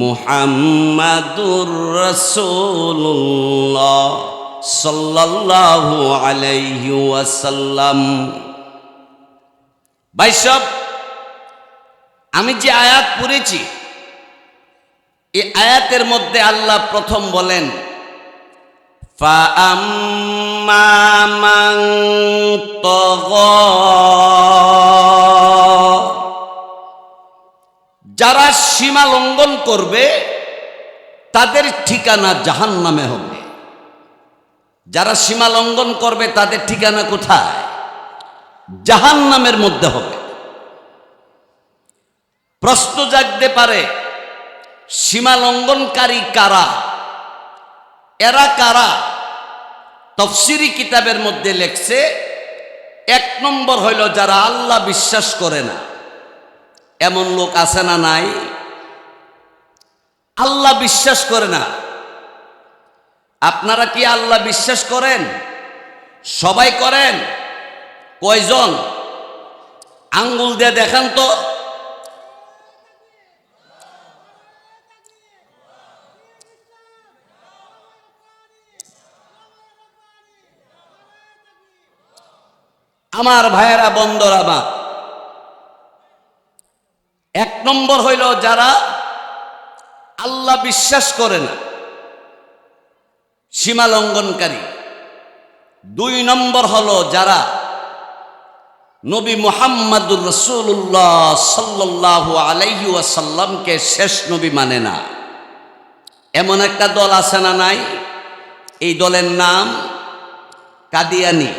মুহাম্মাদুর রাসূলুল্লাহ সাল্লাল্লাহু আলাইহি ওয়াসাল্লাম ভাই সব আমি যে আয়াত পড়েছি এই আয়াতের মধ্যে আল্লাহ প্রথম বলেন فَأَمَّا مَن طَغَىٰ যারা সীমা লঙ্ঘন করবে, তাদের ঠিকানা জাহান নামে হবে। যারা সীমা লঙ্ঘন করবে, তাদের ঠিকানা কোথায়? জাহান নামের মধ্যে হবে। প্রশ্ন জাগতে পারে, সীমা লঙ্ঘনকারী কারা? এরা কারা? তফসিরি কিতাবের মধ্যে লেখছে, এক নম্বর হইল যারা আল্লাহ বিশ্বাস করে না। এমন লোক আছে না নাই? আল্লাহ বিশ্বাস করে না। আপনারা কি আল্লাহ বিশ্বাস করেন? সবাই করেন। কয়জন? আঙ্গুল দিয়ে দেখান তো। আমার ভাইয়েরা বন্দর আমার এক নম্বর হইল যারা আল্লাহ বিশ্বাস করে না, সীমা দুই নম্বর হলো যারা নবী মুহাম্মাদুর রসুল্লাহ সাল্লাহ আলাইহি ওয়াসাল্লামকে শেষ নবী মানে না। এমন একটা দল আছে না নাই? এই দলের নাম কাদিয়ানি।